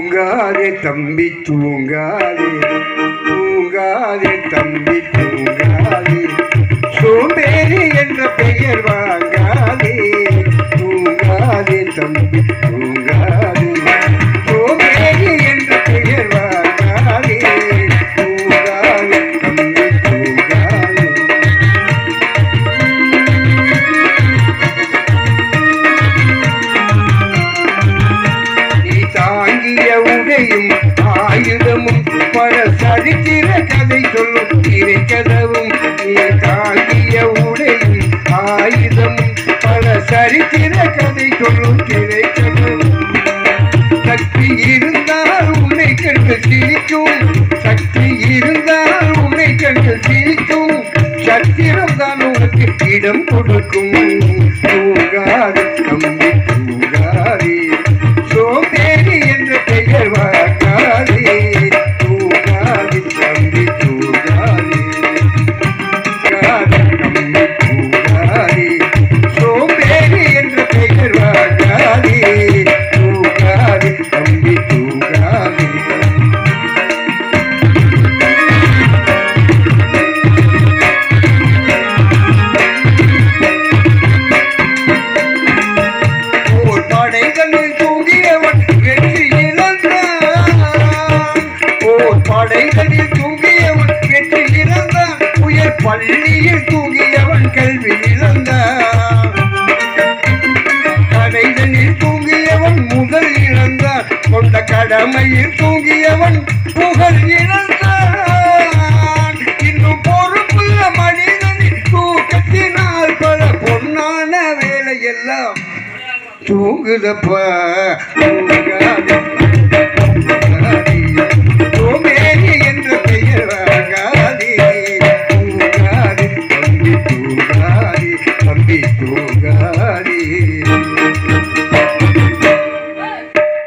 தூங்காதே தம்பி தூங்காதே. தூங்காதே தம்பி தூங்காதே. சோம்பேறி என்ற பெயர் வாங்காதே. தூங்காதே தம்பி தூங்காதே. சோம்பேறி என்ற பெயர் வாங்காதே. தூங்காதே தம்பி தூங்காதே. நீ உடையும் ஆயுதமும் பல சரித்திர கதை சொல்லும் திரைக்கதவும் நீ தாங்கிய உடையும் ஆயுதமும் பல சரித்திர கதை சொல்லும் திரைக்கதவும் சக்தி இருந்தால் உன்னை கண்டு சிரிக்கும் சக்தி இருந்தால் உன்னை கண்டு சிரிக்கும். சத்திரம் தான் உனக்கு இடம் கொடுக்கும். தூங்காது தம்பி படைகளில் தூங்கியவன் வெற்றி இழந்தான் உயர் பள்ளியில் தூங்கியவன் கல்வி இழந்தான். கடைகளில் தூங்கியவன் முதல் இழந்தான். கொண்ட கடமையில் தூங்கியவன் புகழ் இழந்தான். இன்னும் பொறுப்புள்ள மனிதனின் தூக்கத்தினால் பல பொன்னான வேலையெல்லாம் தூங்குதப்பா.